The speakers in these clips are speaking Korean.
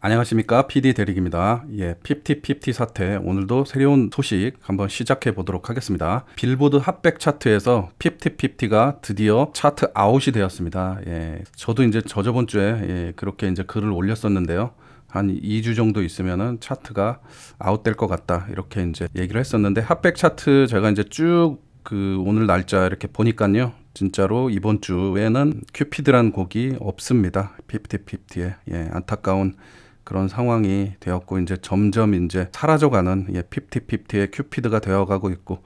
안녕하십니까 PD 대리입니다. 예, 50-50 사태 오늘도 새로운 소식 한번 시작해 보도록 하겠습니다. 빌보드 핫백 차트에서 50-50가 드디어 차트 아웃이 되었습니다. 예, 저도 이제 저저번 주에 예, 그렇게 이제 글을 올렸었는데요. 한 2주 정도 있으면은 차트가 아웃될 것 같다 이렇게 이제 얘기를 했었는데 핫백 차트 제가 이제 쭉 그 오늘 날짜 이렇게 보니까요 진짜로 이번 주에는 큐피드란 곡이 없습니다 50-50에 예 안타까운 그런 상황이 되었고 이제 점점 이제 사라져가는 예, 50-50의 큐피드가 되어가고 있고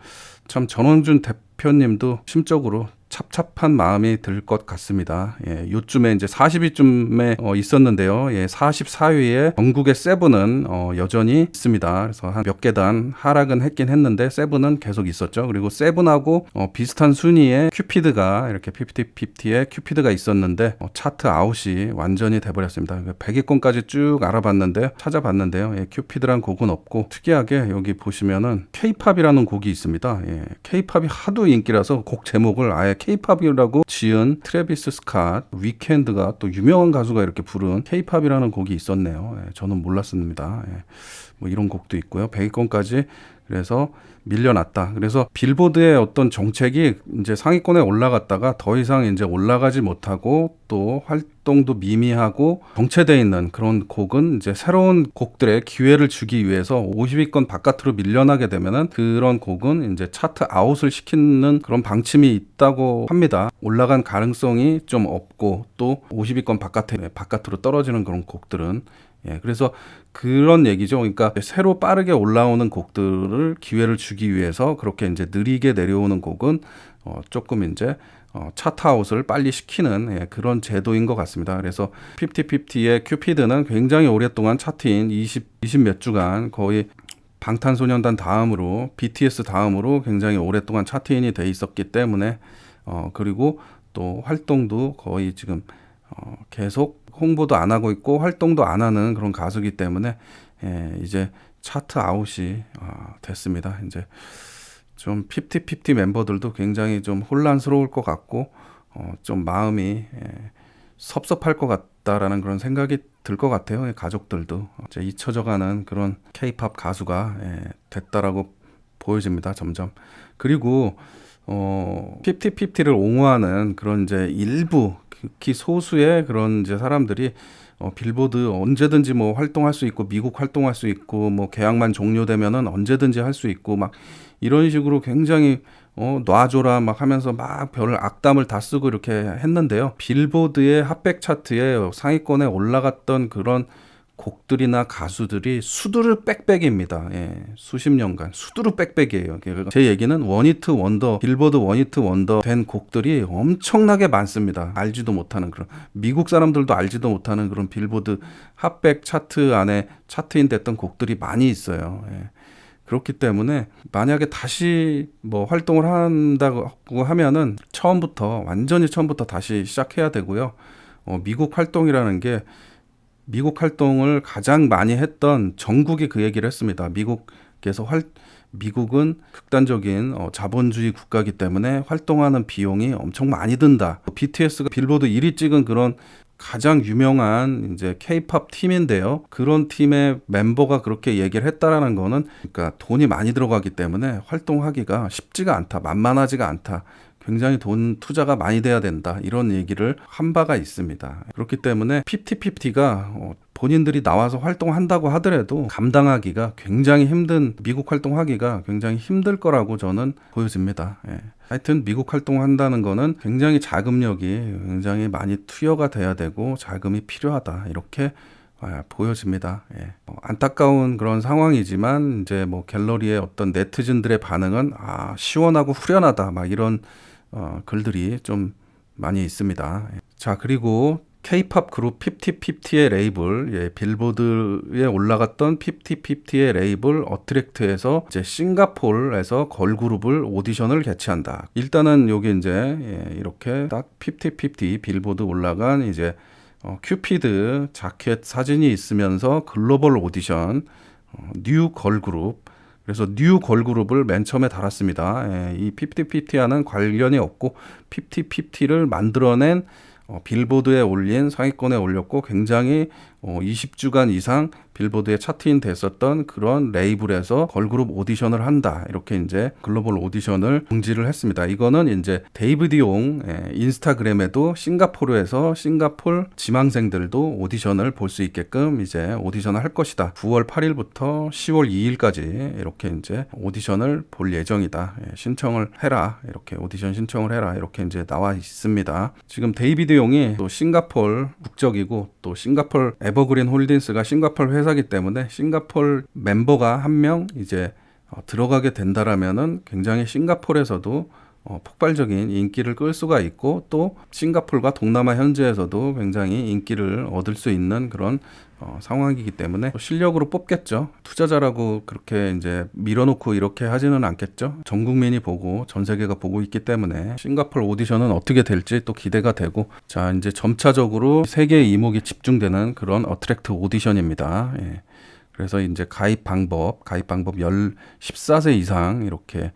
참 전원준 대표님도 심적으로 찹찹한 마음이 들 것 같습니다. 예, 요쯤에 이제 40위쯤에 어, 있었는데요. 예, 44위에 전국의 세븐은 어, 여전히 있습니다. 그래서 한 몇 계단 하락은 했긴 했는데 세븐은 계속 있었죠. 그리고 세븐하고 어, 비슷한 순위에 큐피드가 이렇게 50-50에 큐피드가 있었는데 어, 차트 아웃이 완전히 돼버렸습니다. 100위권까지 쭉 알아봤는데요. 찾아봤는데요. 예, 큐피드란 곡은 없고 특이하게 여기 보시면은 K-팝이라는 곡이 있습니다. 예, K-팝이 하도 인기라서 곡 제목을 아예 K-팝이라고 지은 트래비스 스캇, 위켄드가 또 유명한 가수가 이렇게 부른 K-팝이라는 곡이 있었네요. 예, 저는 몰랐습니다. 예, 뭐 이런 곡도 있고요. 100위권까지 그래서 밀려났다. 그래서 빌보드의 어떤 정책이 이제 상위권에 올라갔다가 더 이상 이제 올라가지 못하고 또 활동도 미미하고 정체돼 있는 그런 곡은 이제 새로운 곡들의 기회를 주기 위해서 50위권 바깥으로 밀려나게 되면은 그런 곡은 이제 차트 아웃을 시키는 그런 방침이 있다고 합니다. 올라간 가능성이 좀 없고 또 50위권 바깥에 바깥으로 떨어지는 그런 곡들은 예, 그래서 그런 얘기죠. 그러니까 새로 빠르게 올라오는 곡들을 기회를 주기 위해서 그렇게 이제 느리게 내려오는 곡은 어, 조금 이제 어, 차트아웃을 빨리 시키는 예, 그런 제도인 것 같습니다. 그래서 50-50의 큐피드는 굉장히 오랫동안 차트인 20, 20 몇 주간 거의 방탄소년단 다음으로 BTS 다음으로 굉장히 오랫동안 차트인이 돼 있었기 때문에 어, 그리고 또 활동도 거의 지금 어, 계속 홍보도 안 하고 있고 활동도 안 하는 그런 가수기 때문에 예, 이제 차트 아웃이 아, 됐습니다. 이제 좀 피프티 피프티 멤버들도 굉장히 좀 혼란스러울 것 같고 어, 좀 마음이 예, 섭섭할 것 같다라는 그런 생각이 들 것 같아요. 예, 가족들도 이제 잊혀져가는 그런 K-팝 가수가 예, 됐다라고 보여집니다. 점점 그리고 어, 피프티피프티를 옹호하는 그런 이제 일부 극히 소수의 그런 이제 사람들이 어, 빌보드 언제든지 뭐 활동할 수 있고 미국 활동할 수 있고 뭐 계약만 종료되면은 언제든지 할 수 있고 막 이런 식으로 굉장히 어, 놔줘라 막 하면서 막 별을 악담을 다 쓰고 이렇게 했는데요. 빌보드의 핫백 차트에 상위권에 올라갔던 그런 곡들이나 가수들이 수두르 빽빽입니다. 예, 수십 년간 수두르 빽빽이에요. 제 얘기는 원히트 원더, 빌보드 원히트 원더 된 곡들이 엄청나게 많습니다. 알지도 못하는 그런 미국 사람들도 알지도 못하는 그런 빌보드 핫백 차트 안에 차트인 됐던 곡들이 많이 있어요. 예. 그렇기 때문에 만약에 다시 뭐 활동을 한다고 하면은 처음부터 완전히 처음부터 다시 시작해야 되고요. 어, 미국 활동이라는 게 미국 활동을 가장 많이 했던 정국이 그 얘기를 했습니다. 미국에서 활 미국은 극단적인 어, 자본주의 국가이기 때문에 활동하는 비용이 엄청 많이 든다. BTS가 빌보드 1위 찍은 그런 가장 유명한 이제 K-팝 팀인데요. 그런 팀의 멤버가 그렇게 얘기를 했다라는 거는 그러니까 돈이 많이 들어가기 때문에 활동하기가 쉽지가 않다. 만만하지가 않다. 굉장히 돈 투자가 많이 돼야 된다. 이런 얘기를 한 바가 있습니다. 그렇기 때문에 피프티피프티가 어, 본인들이 나와서 활동한다고 하더라도 감당하기가 굉장히 힘든 미국 활동하기가 굉장히 힘들 거라고 저는 보여집니다. 예. 하여튼 미국 활동한다는 거는 굉장히 자금력이 굉장히 많이 투여가 돼야 되고 자금이 필요하다. 이렇게 아, 보여집니다. 예. 어, 안타까운 그런 상황이지만 이제 뭐 갤러리의 어떤 네티즌들의 반응은 아 시원하고 후련하다 막 이런 어, 글들이 좀 많이 있습니다. 자, 그리고 K-팝 그룹 5050의 레이블, 예, 빌보드에 올라갔던 5050의 레이블 어트랙트에서 이제 싱가폴에서 걸그룹을 오디션을 개최한다. 일단은 여기 이제 예, 이렇게 딱 5050 빌보드 올라간 이제 어, 큐피드 자켓 사진이 있으면서 글로벌 오디션 어, 뉴 걸그룹 그래서 뉴 걸그룹을 맨 처음에 달았습니다. 예, 이 피프티피프티와는 관련이 없고 피프티피프티를 만들어낸 어, 빌보드에 올린 상위권에 올렸고 굉장히 어, 20주간 이상 빌보드에 차트인 됐었던 그런 레이블에서 걸그룹 오디션을 한다. 이렇게 이제 글로벌 오디션을 공지를 했습니다. 이거는 이제 데이비드 용 예, 인스타그램에도 싱가포르에서 싱가폴 지망생들도 오디션을 볼 수 있게끔 이제 오디션을 할 것이다. 9월 8일부터 10월 2일까지 이렇게 이제 오디션을 볼 예정이다. 예, 신청을 해라. 이렇게 오디션 신청을 해라. 이렇게 이제 나와 있습니다. 지금 데이비드 용이 또 싱가폴 국적이고 또 싱가폴 에버그린 홀딩스가 싱가폴 회사기 때문에 싱가폴 멤버가 한 명 이제 어, 들어가게 된다라면은 굉장히 싱가폴에서도 어, 폭발적인 인기를 끌 수가 있고 또 싱가폴과 동남아 현지에서도 굉장히 인기를 얻을 수 있는 그런 어, 상황이기 때문에 실력으로 뽑겠죠. 투자자라고 그렇게 이제 밀어놓고 이렇게 하지는 않겠죠. 전 국민이 보고 전 세계가 보고 있기 때문에 싱가폴 오디션은 어떻게 될지 또 기대가 되고 자 이제 점차적으로 세계의 이목이 집중되는 그런 어트랙트 오디션입니다. 예. 그래서 이제 가입 방법, 가입 방법 10, 14세 이상 이렇게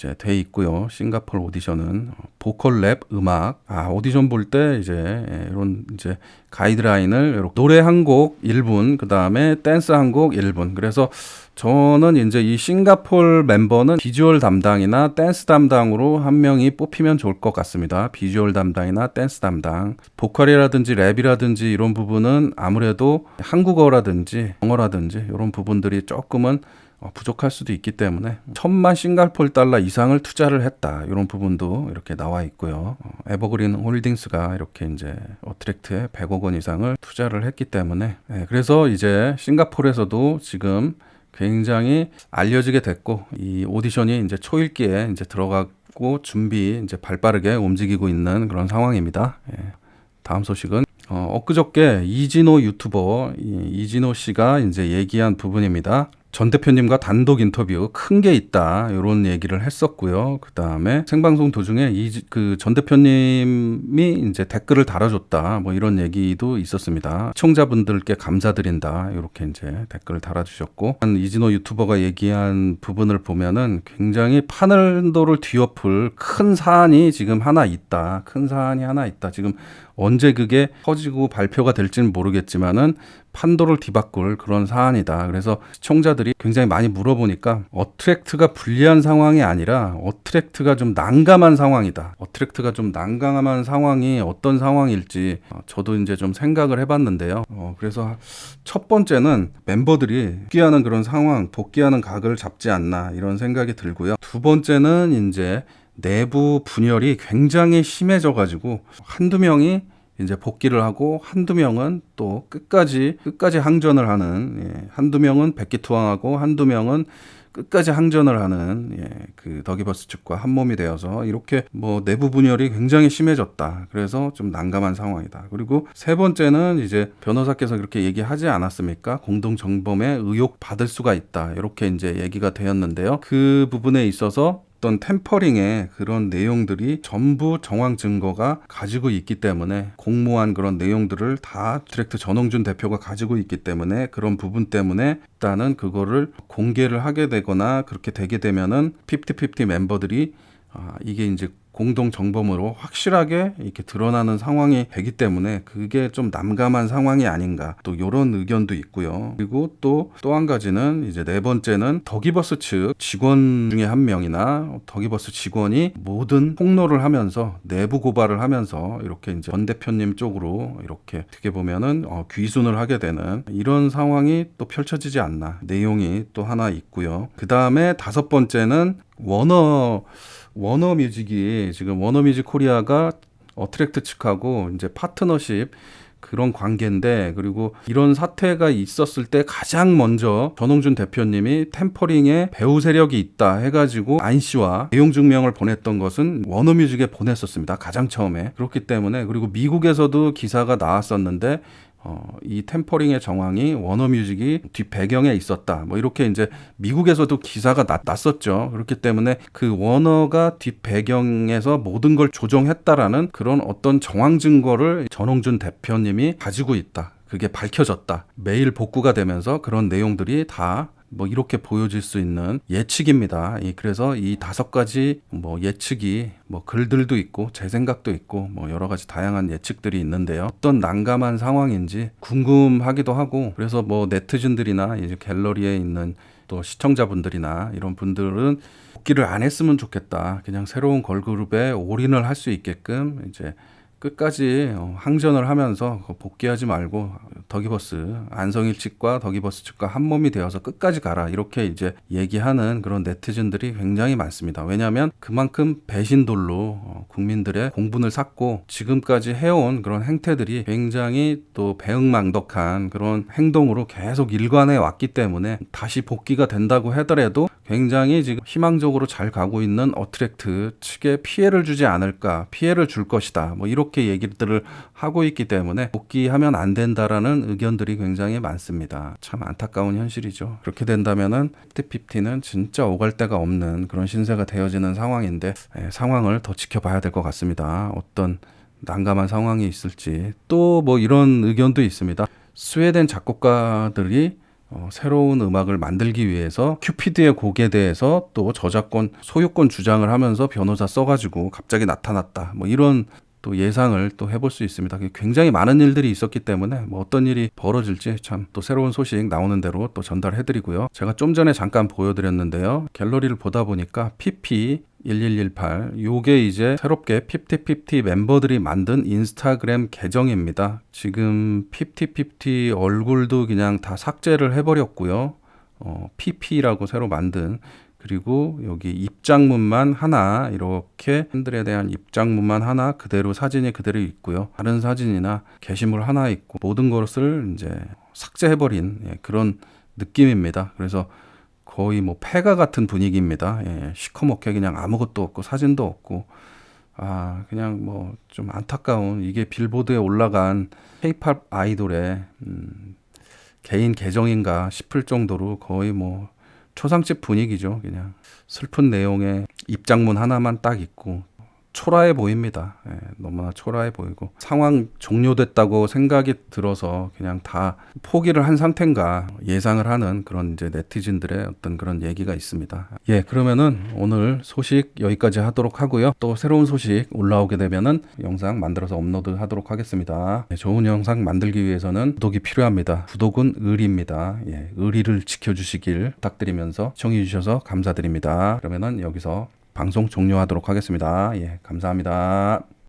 이제 돼 있고요. 싱가폴 오디션은 보컬 랩, 음악. 아, 오디션 볼 때 이제 예, 이런 이제 가이드라인을 이렇게 노래 한 곡 1분, 그다음에 댄스 한 곡 1분. 그래서 저는 이제 이 싱가폴 멤버는 비주얼 담당이나 댄스 담당으로 한 명이 뽑히면 좋을 것 같습니다. 비주얼 담당이나 댄스 담당. 보컬이라든지 랩이라든지 이런 부분은 아무래도 한국어라든지 영어라든지 이런 부분들이 조금은 어, 부족할 수도 있기 때문에 천만 싱가폴 달러 이상을 투자를 했다 이런 부분도 이렇게 나와 있고요. 어, 에버그린 홀딩스가 이렇게 이제 어트랙트에 100억 원 이상을 투자를 했기 때문에 예, 그래서 이제 싱가폴에서도 지금 굉장히 알려지게 됐고 이 오디션이 이제 초일기에 이제 들어가고 준비 이제 발빠르게 움직이고 있는 그런 상황입니다. 예. 다음 소식은 어, 엊그저께 이진호 유튜버 이, 이진호 씨가 이제 얘기한 부분입니다. 전 대표님과 단독 인터뷰 큰 게 있다 이런 얘기를 했었고요. 그 다음에 생방송 도중에 이 그 전 대표님이 이제 댓글을 달아줬다 뭐 이런 얘기도 있었습니다. 시청자분들께 감사드린다 이렇게 이제 댓글을 달아주셨고 한 이진호 유튜버가 얘기한 부분을 보면은 굉장히 파늘도를 뒤엎을 큰 사안이 지금 하나 있다. 큰 사안이 하나 있다. 지금 언제 그게 퍼지고 발표가 될지는 모르겠지만은 판도를 뒤바꿀 그런 사안이다. 그래서 시청자들이 굉장히 많이 물어보니까 어트랙트가 불리한 상황이 아니라 어트랙트가 좀 난감한 상황이다. 어트랙트가 좀 난감한 상황이 어떤 상황일지 어, 저도 이제 좀 생각을 해봤는데요. 어, 그래서 첫 번째는 멤버들이 복귀하는 그런 상황, 복귀하는 각을 잡지 않나 이런 생각이 들고요. 두 번째는 이제 내부 분열이 굉장히 심해져 가지고 한두 명이 이제 복귀를 하고 한두 명은 또 끝까지 끝까지 항전을 하는 예, 한두 명은 백기투항하고 한두 명은 끝까지 항전을 하는 예, 그 더기버스 측과 한 몸이 되어서 이렇게 뭐 내부 분열이 굉장히 심해졌다. 그래서 좀 난감한 상황이다. 그리고 세 번째는 이제 변호사께서 그렇게 얘기하지 않았습니까? 공동 정범의 의혹 받을 수가 있다. 이렇게 이제 얘기가 되었는데요. 그 부분에 있어서 어떤 템퍼링의 그런 내용들이 전부 정황 증거가 가지고 있기 때문에 공모한 그런 내용들을 다 디렉트 전홍준 대표가 가지고 있기 때문에 그런 부분 때문에 일단은 그거를 공개를 하게 되거나 그렇게 되게 되면은 피프티 멤버들이 아, 이게 이제 공동 정범으로 확실하게 이렇게 드러나는 상황이 되기 때문에 그게 좀 난감한 상황이 아닌가 또 이런 의견도 있고요. 그리고 또 또 한 가지는 이제 네 번째는 더기버스 측 직원 중에 한 명이나 더기버스 직원이 모든 폭로를 하면서 내부 고발을 하면서 이렇게 이제 전 대표님 쪽으로 이렇게 어떻게 보면은 어, 귀순을 하게 되는 이런 상황이 또 펼쳐지지 않나 내용이 또 하나 있고요. 그 다음에 다섯 번째는 워너 워너뮤직이 지금 워너뮤직 코리아가 어트랙트 측하고 이제 파트너십 그런 관계인데 그리고 이런 사태가 있었을 때 가장 먼저 전홍준 대표님이 템퍼링에 배우 세력이 있다 해가지고 안 씨와 내용 증명을 보냈던 것은 워너뮤직에 보냈었습니다 가장 처음에. 그렇기 때문에 그리고 미국에서도 기사가 나왔었는데 어, 이 템퍼링의 정황이 워너뮤직이 뒷 배경에 있었다. 뭐 이렇게 이제 미국에서도 기사가 났, 났었죠. 그렇기 때문에 그 워너가 뒷 배경에서 모든 걸 조정했다라는 그런 어떤 정황 증거를 전홍준 대표님이 가지고 있다. 그게 밝혀졌다. 매일 복구가 되면서 그런 내용들이 다 뭐 이렇게 보여질 수 있는 예측입니다. 이 그래서 이 다섯 가지 뭐 예측이 뭐 글들도 있고 제 생각도 있고 뭐 여러 가지 다양한 예측들이 있는데요. 어떤 난감한 상황인지 궁금하기도 하고 그래서 뭐 네티즌들이나 이제 갤러리에 있는 또 시청자분들이나 이런 분들은 복귀를 안 했으면 좋겠다. 그냥 새로운 걸그룹에 올인을 할 수 있게끔 이제 끝까지 어, 항전을 하면서 그 복귀하지 말고 더기버스 안성일 측과 더기버스 측과 한 몸이 되어서 끝까지 가라 이렇게 이제 얘기하는 그런 네티즌들이 굉장히 많습니다. 왜냐하면 그만큼 배신돌로 어, 국민들의 공분을 샀고 지금까지 해온 그런 행태들이 굉장히 또 배응망덕한 그런 행동으로 계속 일관해 왔기 때문에 다시 복귀가 된다고 하더라도 굉장히 지금 희망적으로 잘 가고 있는 어트랙트 측에 피해를 주지 않을까 피해를 줄 것이다 뭐 이렇게 얘기들을 하고 있기 때문에 복귀하면 안 된다라는 의견들이 굉장히 많습니다. 참 안타까운 현실이죠. 그렇게 된다면은 피프티는 진짜 오갈 데가 없는 그런 신세가 되어지는 상황인데 예, 상황을 더 지켜봐야 될 것 같습니다. 어떤 난감한 상황이 있을지. 또 뭐 이런 의견도 있습니다. 스웨덴 작곡가들이 어, 새로운 음악을 만들기 위해서 큐피드의 곡에 대해서 또 저작권 소유권 주장을 하면서 변호사 써가지고 갑자기 나타났다. 뭐 이런 또 예상을 또 해볼 수 있습니다. 굉장히 많은 일들이 있었기 때문에 뭐 어떤 일이 벌어질지 참 또 새로운 소식 나오는 대로 또 전달해드리고요. 제가 좀 전에 잠깐 보여드렸는데요. 갤러리를 보다 보니까 PP 1118 요게 이제 새롭게 피프티피프티 멤버들이 만든 인스타그램 계정입니다. 지금 피프티피프티 얼굴도 그냥 다 삭제를 해버렸고요. 어, PP라고 새로 만든 그리고 여기 입장문만 하나 이렇게 팬들에 대한 입장문만 하나 그대로 사진이 그대로 있고요. 다른 사진이나 게시물 하나 있고 모든 것을 이제 삭제해버린 예, 그런 느낌입니다. 그래서 거의 뭐 폐가 같은 분위기입니다. 예, 시커멓게 그냥 아무것도 없고 사진도 없고 아 그냥 뭐 좀 안타까운 이게 빌보드에 올라간 K-팝 아이돌의 음, 개인 계정인가 싶을 정도로 거의 뭐 초상집 분위기죠. 그냥 슬픈 내용의 입장문 하나만 딱 있고 초라해 보입니다. 예, 너무나 초라해 보이고 상황 종료됐다고 생각이 들어서 그냥 다 포기를 한 상태인가 예상을 하는 그런 이제 네티즌들의 어떤 그런 얘기가 있습니다. 예, 그러면은 오늘 소식 여기까지 하도록 하고요. 또 새로운 소식 올라오게 되면은 영상 만들어서 업로드 하도록 하겠습니다. 예, 좋은 영상 만들기 위해서는 구독이 필요합니다. 구독은 의리입니다. 예, 의리를 지켜주시길 부탁드리면서 시청해 주셔서 감사드립니다. 그러면은 여기서 방송 종료하도록 하겠습니다. 예, 감사합니다.